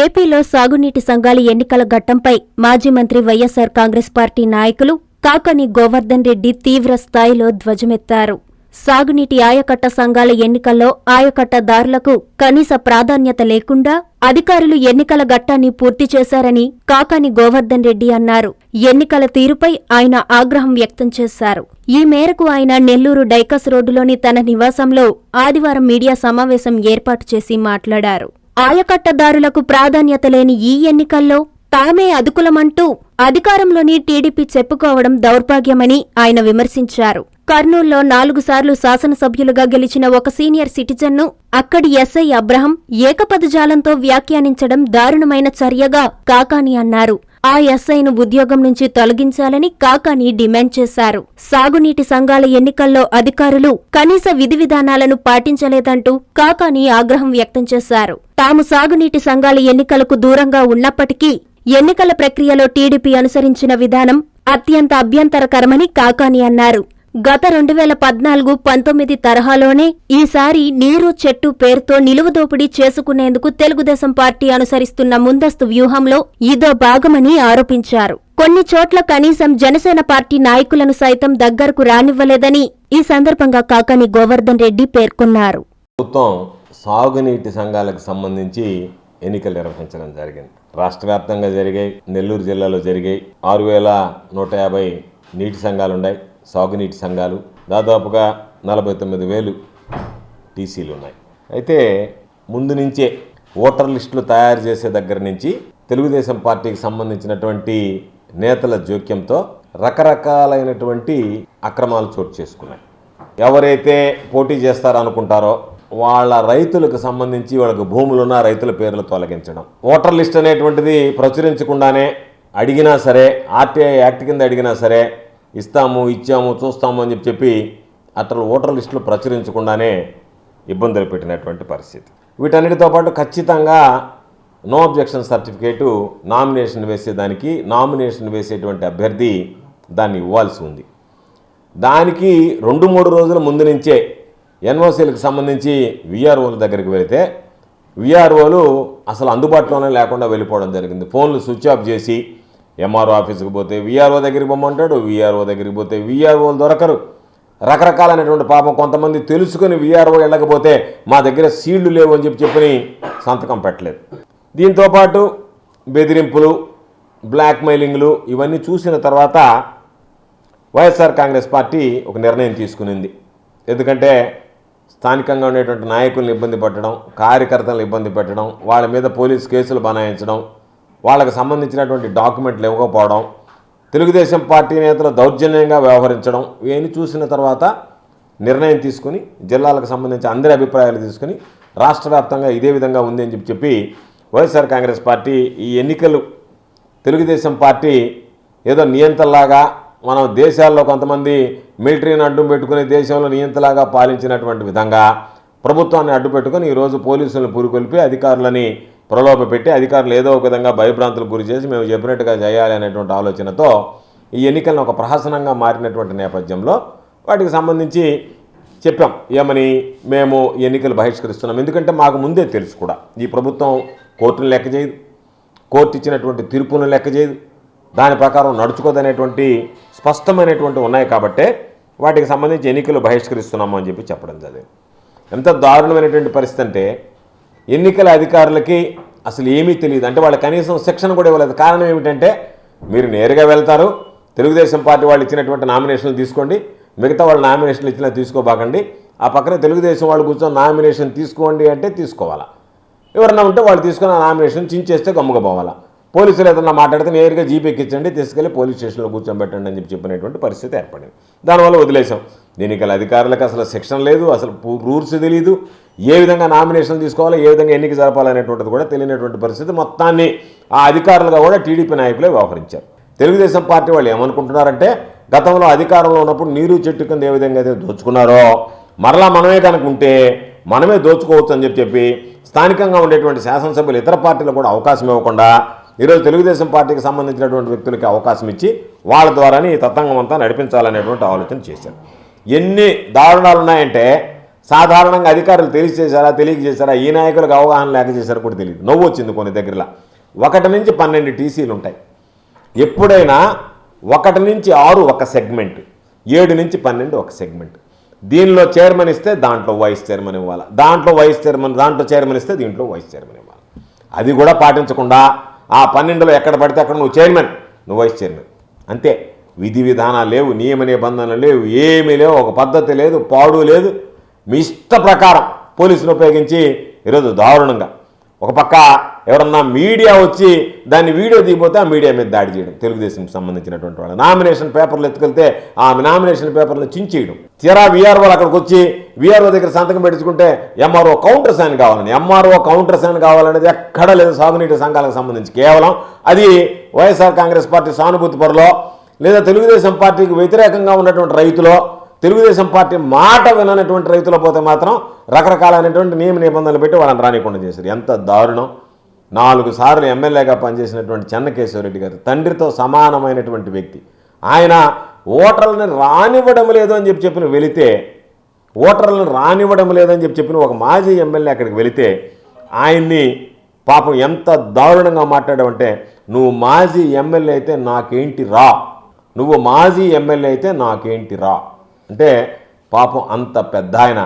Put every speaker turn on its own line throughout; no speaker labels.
ఏపీలో సాగునీటి సంఘాల ఎన్నికల ఘట్టంపై మాజీ మంత్రి వైఎస్సార్ కాంగ్రెస్ పార్టీ నాయకులు కాకని గోవర్ధన్ రెడ్డి తీవ్ర స్థాయిలో ధ్వజమెత్తారు. సాగునీటి ఆయకట్ట సంఘాల ఎన్నికల్లో ఆయకట్టదారులకు కనీస ప్రాధాన్యత లేకుండా అధికారులు ఎన్నికల ఘట్టాన్ని పూర్తి చేశారని కాకాని గోవర్ధన్ రెడ్డి అన్నారు. ఎన్నికల తీరుపై ఆయన ఆగ్రహం వ్యక్తం చేశారు. ఈ మేరకు ఆయన నెల్లూరు డైకస్ రోడ్డులోని తన నివాసంలో ఆదివారం మీడియా సమావేశం ఏర్పాటు చేసి మాట్లాడారు. ఆయకట్టదారులకు ప్రాధాన్యత లేని ఈ ఎన్నికల్లో తామే అదుకులమంటూ అధికారంలోని టీడీపీ చెప్పుకోవడం దౌర్భాగ్యమని ఆయన విమర్శించారు. కర్నూల్లో నాలుగు సార్లు శాసనసభ్యులుగా గెలిచిన ఒక సీనియర్ సిటిజన్ను అక్కడి ఎస్ఐ అబ్రహం ఏకపదజాలంతో వ్యాఖ్యానించడం దారుణమైన చర్యగా కాకాని అన్నారు. ఆ ఎస్ఐను ఉద్యోగం నుంచి తొలగించాలని కాకాని డిమాండ్ చేశారు. సాగునీటి సంఘాల ఎన్నికల్లో అధికారులు కనీస విధి విధానాలను పాటించలేదంటూ కాకాని ఆగ్రహం వ్యక్తం చేశారు. తాము సాగునీటి సంఘాల ఎన్నికలకు దూరంగా ఉన్నప్పటికీ ఎన్నికల ప్రక్రియలో టీడీపీ అనుసరించిన విధానం అత్యంత అభ్యంతరకరమని కాకాని అన్నారు. గత రెండు వేల పద్నాలుగు పంతొమ్మిది తరహాలోనే ఈసారి నీరు చెట్టు పేరుతో నిలువదోపిడీ చేసుకునేందుకు తెలుగుదేశం పార్టీ అనుసరిస్తున్న ముందస్తు వ్యూహంలో ఇదో భాగమని ఆరోపించారు. కొన్ని చోట్ల కనీసం జనసేన పార్టీ నాయకులను సైతం దగ్గరకు రానివ్వలేదని ఈ సందర్భంగా కాకని గోవర్ధన్ రెడ్డి పేర్కొన్నారు.
ప్రభుత్వం సాగునీటి సంఘాలకు సంబంధించి ఎన్నికలు నిర్వహించడం జరిగింది. రాష్ట్ర వ్యాప్తంగా జరిగాయి నెల్లూరు జిల్లాలో జరిగాయి. ఆరు వేల నూట యాభై నీటి సంఘాలు ఉన్నాయి సాగునీటి సంఘాలు దాదాపుగా నలభై తొమ్మిది వేలు టీసీలు ఉన్నాయి. అయితే ముందు నుంచే ఓటర్ లిస్టులు తయారు చేసే దగ్గర నుంచి తెలుగుదేశం పార్టీకి సంబంధించినటువంటి నేతల జోక్యంతో రకరకాలైనటువంటి అక్రమాలు చోటు చేసుకున్నాయి. ఎవరైతే పోటీ చేస్తారనుకుంటారో వాళ్ళ రైతులకు సంబంధించి వాళ్ళకు భూములున్న రైతుల పేర్లు తొలగించడం. ఓటర్ లిస్ట్ అనేటువంటిది ప్రచురించకుండానే అడిగినా సరే ఆర్టీఐ యాక్ట్ కింద అడిగినా సరే ఇస్తాము ఇచ్చాము చూస్తాము అని చెప్పి చెప్పి అతను ఓటర్ లిస్టులు ప్రచురించకుండానే ఇబ్బందులు పెట్టినటువంటి పరిస్థితి. వీటన్నిటితో పాటు ఖచ్చితంగా నో అబ్జెక్షన్ సర్టిఫికేటు నామినేషన్ వేసేదానికి నామినేషన్ వేసేటువంటి అభ్యర్థి దాన్ని ఇవ్వాల్సి ఉంది. దానికి రెండు మూడు రోజుల ముందు నుంచే ఎన్ఓసీలకు సంబంధించి విఆర్ఓల దగ్గరికి వెళితే విఆర్ఓలు అసలు అందుబాటులోనే లేకుండా వెళ్ళిపోవడం జరిగింది. ఫోన్లు స్విచ్ ఆఫ్ చేసి ఎంఆర్ఓ ఆఫీస్కి పోతే విఆర్ఓ దగ్గరికి పొమ్మంటాడు విఆర్ఓ దగ్గరికి పోతే విఆర్ఓలు దొరకరు. రకరకాలైనటువంటి పాపం కొంతమంది తెలుసుకొని విఆర్ఓ వెళ్ళకపోతే మా దగ్గర సీళ్ళు లేవు అని చెప్పి చెప్పని సంతకం పెట్టలేదు. దీంతోపాటు బెదిరింపులు బ్లాక్మెయిలింగ్లు ఇవన్నీ చూసిన తర్వాత వైఎస్ఆర్ కాంగ్రెస్ పార్టీ ఒక నిర్ణయం తీసుకునింది. ఎందుకంటే స్థానికంగా ఉండేటువంటి నాయకులను ఇబ్బంది పెట్టడం కార్యకర్తలను ఇబ్బంది పెట్టడం వాళ్ళ మీద పోలీస్ కేసులు బనాయించడం వాళ్ళకి సంబంధించినటువంటి డాక్యుమెంట్లు ఇవ్వకపోవడం తెలుగుదేశం పార్టీ నేతలు దౌర్జన్యంగా వ్యవహరించడం ఇవన్నీ చూసిన తర్వాత నిర్ణయం తీసుకుని జిల్లాలకు సంబంధించి అందరి అభిప్రాయాలు తీసుకుని రాష్ట్ర వ్యాప్తంగా ఇదే విధంగా ఉంది అని చెప్పి చెప్పి వైఎస్ఆర్ కాంగ్రెస్ పార్టీ ఈ ఎన్నికలు తెలుగుదేశం పార్టీ ఏదో నియంతలాగా మనం దేశాల్లో కొంతమంది మిలిటరీని అడ్డు పెట్టుకుని దేశంలో నియంతలాగా పాలించినటువంటి విధంగా ప్రభుత్వాన్ని అడ్డు పెట్టుకుని ఈరోజు పోలీసులను పురుకొల్పి అధికారులని ప్రలోభ పెట్టి అధికారులు ఏదో ఒక విధంగా భయభ్రాంతులకు గురి చేసి మేము చెప్పినట్టుగా చేయాలి అనేటువంటి ఆలోచనతో ఈ ఎన్నికలను ఒక ప్రహసనంగా మారినటువంటి నేపథ్యంలో వాటికి సంబంధించి చెప్పాం. ఏమని? మేము ఎన్నికలు బహిష్కరిస్తున్నాం. ఎందుకంటే మాకు ముందే తెలుసు కూడా. ఈ ప్రభుత్వం కోర్టును లెక్క చేయదు. కోర్టు ఇచ్చినటువంటి తీర్పులను లెక్క చేయదు. దాని ప్రకారం నడుచుకోదనేటువంటి స్పష్టమైనటువంటి ఉన్నాయి కాబట్టే వాటికి సంబంధించి ఎన్నికలు బహిష్కరిస్తున్నాము అని చెప్పి చెప్పడం జరిగింది. ఎంత దారుణమైనటువంటి పరిస్థితి అంటే ఎన్నికల అధికారులకి అసలు ఏమీ తెలియదు అంటే వాళ్ళు కనీసం శిక్షణ కూడా ఇవ్వలేదు. కారణం ఏమిటంటే మీరు నేరుగా వెళ్తారు. తెలుగుదేశం పార్టీ వాళ్ళు ఇచ్చినటువంటి నామినేషన్లు తీసుకోండి. మిగతా వాళ్ళ నామినేషన్లు ఇచ్చినా తీసుకోబాకండి. ఆ పక్కన తెలుగుదేశం వాళ్ళు కూర్చొని నామినేషన్ తీసుకోండి అంటే తీసుకోవాలా? ఎవరన్నా ఉంటే వాళ్ళు తీసుకున్న నామినేషన్ చించేస్తే గమ్ముకపోవాలా పోలీసులు ఏదన్నా మాట్లాడితే నేరుగా జీపీకి తీసుకెళ్ళి పోలీస్ స్టేషన్లో కూర్చోబెట్టండి అని చెప్పి చెప్పినటువంటి పరిస్థితి ఏర్పడింది. దానివల్ల వదిలేసాం దీనికి అధికారులకు అసలు శిక్షణ లేదు. అసలు రూల్స్ తెలియదు ఏ విధంగా నామినేషన్ తీసుకోవాలో ఏ విధంగా ఎన్నిక జరపాలనేటువంటిది కూడా తెలియనటువంటి పరిస్థితి మొత్తాన్ని ఆ అధికారులుగా కూడా టీడీపీ నాయకులే వ్యవహరించారు. తెలుగుదేశం పార్టీ వాళ్ళు ఏమనుకుంటున్నారంటే గతంలో అధికారంలో ఉన్నప్పుడు నీరు చెట్టు కింద ఏ విధంగా అయితే దోచుకున్నారో మరలా మనమే కనుక ఉంటే మనమే దోచుకోవచ్చు అని చెప్పి చెప్పి స్థానికంగా ఉండేటువంటి శాసనసభ్యులు ఇతర పార్టీలకు కూడా అవకాశం ఇవ్వకుండా ఈరోజు తెలుగుదేశం పార్టీకి సంబంధించినటువంటి వ్యక్తులకి అవకాశం ఇచ్చి వాళ్ళ ద్వారానే ఈ తతంగం అంతా నడిపించాలనేటువంటి ఆలోచన చేశారు. ఎన్ని దారుణాలు ఉన్నాయంటే సాధారణంగా అధికారులు తెలియజేశారా తెలియజేశారా? ఈ నాయకులకు అవగాహన లేక చేశారో కూడా తెలియదు. నవ్వు వచ్చింది కొన్ని దగ్గరలో. ఒకటి నుంచి పన్నెండు టీసీలు ఉంటాయి. ఎప్పుడైనా ఒకటి నుంచి ఆరు ఒక సెగ్మెంట్ ఏడు నుంచి పన్నెండు ఒక సెగ్మెంట్. దీనిలో చైర్మన్ ఇస్తే దాంట్లో వైస్ చైర్మన్ ఇవ్వాలి. దాంట్లో వైస్ చైర్మన్ దాంట్లో చైర్మన్ ఇస్తే దీంట్లో వైస్ చైర్మన్ ఇవ్వాలి. అది కూడా పాటించకుండా ఆ పన్నెండులో ఎక్కడ పడితే అక్కడ నువ్వు చైర్మన్ నువ్వు వైస్ చైర్మన్. అంతే. విధి విధానాలు లేవు నియమ నిబంధనలు లేవు ఏమీ లేవు. ఒక పద్ధతి లేదు పాడు లేదు. మీ ఇష్ట ప్రకారం పోలీసులు ఉపయోగించి ఈరోజు దారుణంగా ఒక పక్క ఎవరన్నా మీడియా వచ్చి దాన్ని వీడియో దిగిపోతే ఆ మీడియా మీద దాడి చేయడం తెలుగుదేశంకి సంబంధించినటువంటి వాళ్ళు నామినేషన్ పేపర్లు ఎత్తుకెళ్తే ఆ నామినేషన్ పేపర్లు చించేయడం. తీరా వీఆర్ఓలు అక్కడికి వచ్చి వీఆర్ఓ దగ్గర సంతకం పెట్టించుకుంటే ఎంఆర్ఓ కౌంటర్ సైన్ కావాలని. ఎంఆర్ఓ కౌంటర్ సైన్ కావాలనేది ఎక్కడ లేదు. సాగునీటి సంఘాలకు సంబంధించి కేవలం అది వైఎస్ఆర్ కాంగ్రెస్ పార్టీ సానుభూతి పరులో లేదా తెలుగుదేశం పార్టీకి వ్యతిరేకంగా ఉన్నటువంటి రైతులో తెలుగుదేశం పార్టీ మాట విననటువంటి రైతులు పోతే మాత్రం రకరకాలైనటువంటి నియమ నిబంధనలు పెట్టి వాళ్ళని రానికుండా చేశారు. ఎంత దారుణం. నాలుగు సార్లు ఎమ్మెల్యేగా పనిచేసినటువంటి చెన్నకేశ్వరరెడ్డి గారు తండ్రితో సమానమైనటువంటి వ్యక్తి. ఆయన ఓటర్లని రానివ్వడం లేదు అని చెప్పి చెప్పిన వెళితే ఓటర్లను రానివ్వడం లేదని చెప్పి చెప్పిన ఒక మాజీ ఎమ్మెల్యే అక్కడికి వెళితే ఆయన్ని పాపం ఎంత దారుణంగా మాట్లాడావంటే నువ్వు మాజీ ఎమ్మెల్యే అయితే నాకేంటి రా? నువ్వు మాజీ ఎమ్మెల్యే అయితే నాకేంటి రా? అంటే పాపం అంత పెద్ద ఆయన.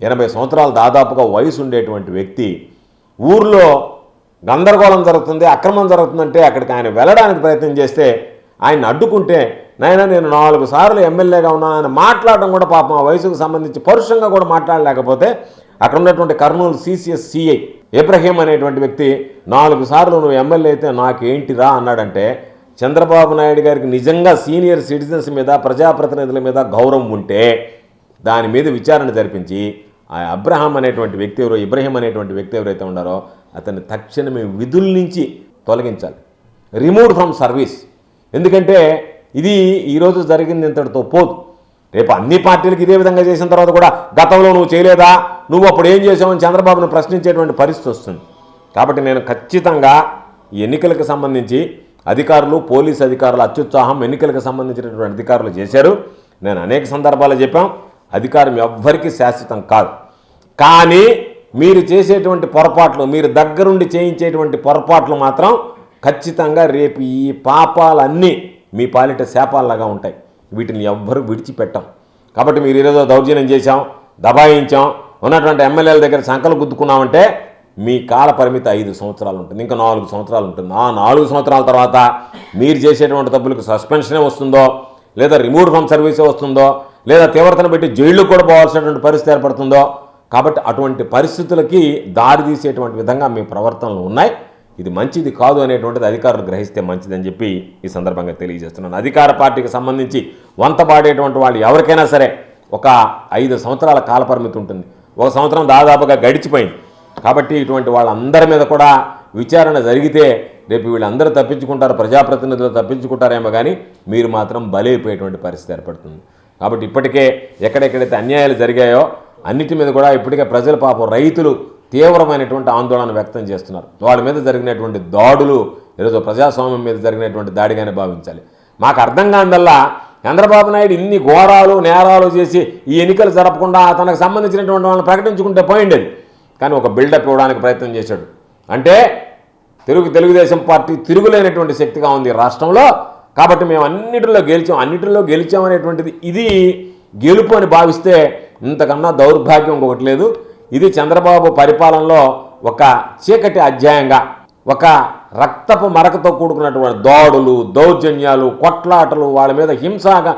ఎనభై సంవత్సరాలు దాదాపుగా వయసు ఉండేటువంటి వ్యక్తి. ఊర్లో గందరగోళం జరుగుతుంది అక్రమం జరుగుతుందంటే అక్కడికి ఆయన వెళ్ళడానికి ప్రయత్నం చేస్తే ఆయన అడ్డుకుంటే నాయన నేను నాలుగు సార్లు ఎమ్మెల్యేగా ఉన్నాను ఆయన మాట్లాడడం కూడా పాపం ఆ వయసుకు సంబంధించి పరుషంగా కూడా మాట్లాడలేకపోతే అక్కడ ఉన్నటువంటి కర్నూలు సిసిఎస్ సిఐ ఇబ్రహీం అనేటువంటి వ్యక్తి నాలుగు సార్లు నువ్వు ఎమ్మెల్యే అయితే నాకేంటిరా అన్నాడంటే చంద్రబాబు నాయుడు గారికి నిజంగా సీనియర్ సిటిజన్స్ మీద ప్రజాప్రతినిధుల మీద గౌరవం ఉంటే దాని మీద విచారణ జరిపించి ఆ అబ్రహాం అనేటువంటి వ్యక్తి ఎవరో ఇబ్రహీం అనేటువంటి వ్యక్తి ఎవరైతే ఉన్నారో అతన్ని తక్షణమే విధుల నుంచి తొలగించాలి. రిమూవ్ ఫ్రమ్ సర్వీస్ ఎందుకంటే ఇది ఈరోజు జరిగింది ఇంతటితో పోదు. రేపు అన్ని పార్టీలకు ఇదే విధంగా చేసిన తర్వాత కూడా గతంలో నువ్వు చేయలేదా? నువ్వు అప్పుడు ఏం చేసావని చంద్రబాబును ప్రశ్నించేటువంటి పరిస్థితి వస్తుంది. కాబట్టి నేను ఖచ్చితంగా ఈ ఎన్నికలకు సంబంధించి అధికారులు పోలీస్ అధికారుల అత్యుత్సాహం ఎన్నికలకు సంబంధించినటువంటి అధికారులు చేశారు. నేను అనేక సందర్భాలు చెప్పాం అధికారం ఎవ్వరికీ శాశ్వతం కాదు. కానీ మీరు చేసేటువంటి పొరపాట్లు మీరు దగ్గరుండి చేయించేటువంటి పొరపాట్లు మాత్రం ఖచ్చితంగా రేపు ఈ పాపాలన్నీ మీ పాలిట శాపాల్లాగా ఉంటాయి. వీటిని ఎవ్వరు విడిచిపెట్టాం. కాబట్టి మీరు ఈరోజు దౌర్జన్యం చేశాం దబాయించాం ఉన్నటువంటి ఎమ్మెల్యేల దగ్గర సంకలు గుద్దుకున్నామంటే మీ కాల పరిమితి ఐదు సంవత్సరాలు ఉంటుంది ఇంకా నాలుగు సంవత్సరాలు ఉంటుంది. ఆ నాలుగు సంవత్సరాల తర్వాత మీరు చేసేటువంటి తప్పులకు సస్పెన్షనే వస్తుందో లేదా రిమూవ్ ఫ్రమ్ సర్వీసే వస్తుందో లేదా తీవ్రతను పెట్టి జైల్లో కూడా పోవాల్సినటువంటి పరిస్థితి ఏర్పడుతుందో కాబట్టి అటువంటి పరిస్థితులకి దారి తీసేటువంటి విధంగా మీ ప్రవర్తనలు ఉన్నాయి. ఇది మంచిది కాదు అనేటువంటిది అధికారులు గ్రహిస్తే మంచిదని చెప్పి ఈ సందర్భంగా తెలియజేస్తున్నాను. అధికార పార్టీకి సంబంధించి వంతపాడేటువంటి వాళ్ళు ఎవరికైనా సరే ఒక ఐదు సంవత్సరాల కాలపరిమితి ఉంటుంది. ఒక సంవత్సరం దాదాపుగా గడిచిపోయింది. కాబట్టి ఇటువంటి వాళ్ళందరి మీద కూడా విచారణ జరిగితే రేపు వీళ్ళందరూ తప్పించుకుంటారు ప్రజాప్రతినిధులు తప్పించుకుంటారేమో కానీ మీరు మాత్రం బలైపోయేటువంటి పరిస్థితి ఏర్పడుతుంది. కాబట్టి ఇప్పటికే ఎక్కడెక్కడైతే అన్యాయాలు జరిగాయో అన్నిటి మీద కూడా ఇప్పటికే ప్రజల పాపం రైతులు తీవ్రమైనటువంటి ఆందోళన వ్యక్తం చేస్తున్నారు. వాళ్ళ మీద జరిగినటువంటి దాడులు ఈరోజు ప్రజాస్వామ్యం మీద జరిగినటువంటి దాడిగానే భావించాలి. మాకు అర్థం కానిదల్లా చంద్రబాబు నాయుడు ఇన్ని ఘోరాలు నేరాలు చేసి ఈ ఎన్నికలు జరపకుండా తనకు సంబంధించినటువంటి వాళ్ళని ప్రకటించుకుంటే పోయిండేది. కానీ ఒక బిల్డప్ ఇవ్వడానికి ప్రయత్నం చేశాడు. అంటే తెలుగు తెలుగుదేశం పార్టీ తిరుగులేనటువంటి శక్తిగా ఉంది రాష్ట్రంలో. కాబట్టి మేము అన్నిటిలో గెలిచాం అన్నిటిలో గెలిచామనేటువంటిది ఇది గెలుపు అని భావిస్తే ఇంతకన్నా దౌర్భాగ్యం ఇంకొకటి లేదు. ఇది చంద్రబాబు పరిపాలనలో ఒక చీకటి అధ్యాయంగా ఒక రక్తపు మరకతో కూడుకున్నటువంటి దాడులు దౌర్జన్యాలు కొట్లాటలు వాళ్ళ మీద హింసాగా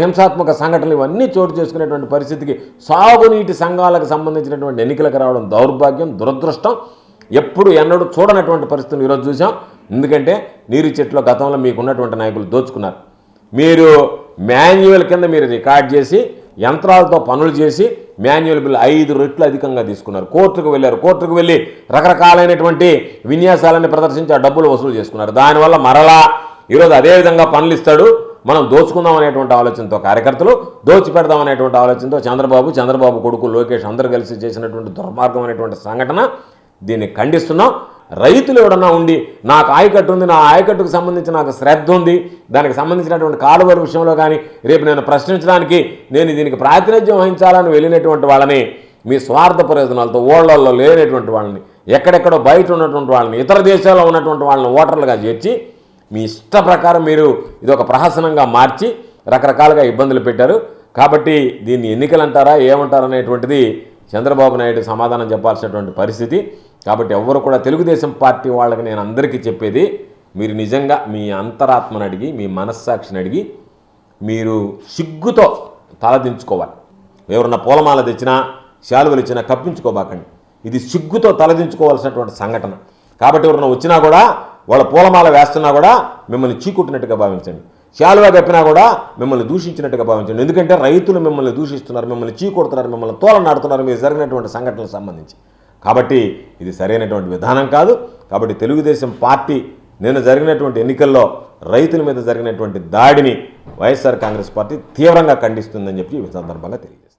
హింసాత్మక సంఘటనలు ఇవన్నీ చోటు చేసుకునేటువంటి పరిస్థితికి సాగునీటి సంఘాలకు సంబంధించినటువంటి ఎన్నికలకు రావడం దౌర్భాగ్యం దురదృష్టం. ఎప్పుడు ఎన్నడూ చూడనటువంటి పరిస్థితులు ఈరోజు చూసాం ఎందుకంటే నీరు చెట్లో గతంలో మీకు ఉన్నటువంటి నాయకులు దోచుకున్నారు. మీరు మాన్యువల్ కింద మీరు రికార్డ్ చేసి యంత్రాలతో పనులు చేసి మాన్యువల్ బిల్ ఐదు రెట్లు అధికంగా తీసుకున్నారు. కోర్టుకు వెళ్ళారు. కోర్టుకు వెళ్ళి రకరకాలైనటువంటి విన్యాసాలని ప్రదర్శించి ఆ డబ్బులు వసూలు చేసుకున్నారు. దానివల్ల మరలా ఈరోజు అదేవిధంగా పనులు ఇస్తాడు. మనం దోచుకుందాం అనేటువంటి ఆలోచనతో కార్యకర్తలు దోచి పెడదాం అనేటువంటి ఆలోచనతో చంద్రబాబు చంద్రబాబు కొడుకు లోకేష్ అందరూ కలిసి చేసినటువంటి దుర్మార్గం అనేటువంటి సంఘటన దీన్ని ఖండిస్తున్నాం. రైతులు ఎవడన్నా ఉండి నాకు ఆయకట్టు ఉంది నా ఆయకట్టుకు సంబంధించి నాకు శ్రద్ధ ఉంది దానికి సంబంధించినటువంటి కాలువల విషయంలో కానీ రేపు నేను ప్రశ్నించడానికి నేను దీనికి ప్రాతినిధ్యం వహించాలని వెళ్ళినటువంటి వాళ్ళని మీ స్వార్థ ప్రయోజనాలతో ఓళ్ళలో లేనటువంటి వాళ్ళని ఎక్కడెక్కడో బయట ఉన్నటువంటి వాళ్ళని ఇతర దేశాల్లో ఉన్నటువంటి వాళ్ళని ఓటర్లుగా చేర్చి మీ ఇష్ట ప్రకారం మీరు ఇది ఒక ప్రహసనంగా మార్చి రకరకాలుగా ఇబ్బందులు పెట్టారు. కాబట్టి దీన్ని ఎన్నికలు అంటారా ఏమంటారా అనేటువంటిది చంద్రబాబు నాయుడు సమాధానం చెప్పాల్సినటువంటి పరిస్థితి. కాబట్టి ఎవ్వరు కూడా తెలుగుదేశం పార్టీ వాళ్ళకి నేను అందరికీ చెప్పేది మీరు నిజంగా మీ అంతరాత్మను అడిగి మీ మనస్సాక్షిని అడిగి మీరు సిగ్గుతో తలదించుకోవాలి ఎవరన్నా పూలమాల తెచ్చినా శాలువలు ఇచ్చినా కప్పించుకోబాకండి. ఇది సిగ్గుతో తలదించుకోవాల్సినటువంటి సంఘటన. కాబట్టి ఎవరన్నా వచ్చినా కూడా వాళ్ళ పూలమాల వేస్తున్నా కూడా మిమ్మల్ని చీకుట్టినట్టుగా భావించండి. శాలువా కప్పినా కూడా మిమ్మల్ని దూషించినట్టుగా భావించండి. ఎందుకంటే రైతులు మిమ్మల్ని దూషిస్తున్నారు మిమ్మల్ని చీకొడుతున్నారు మిమ్మల్ని తోలనాడుతున్నారు మీరు జరిగినటువంటి సంఘటనలకు సంబంధించి. కాబట్టి ఇది సరైనటువంటి విధానం కాదు. కాబట్టి తెలుగుదేశం పార్టీ నిన్న జరిగినటువంటి ఎన్నికల్లో రైతుల మీద జరిగినటువంటి దాడిని వైఎస్ఆర్ కాంగ్రెస్ పార్టీ తీవ్రంగా ఖండిస్తుందని చెప్పి ఈ సందర్భంగా తెలియజేస్తుంది.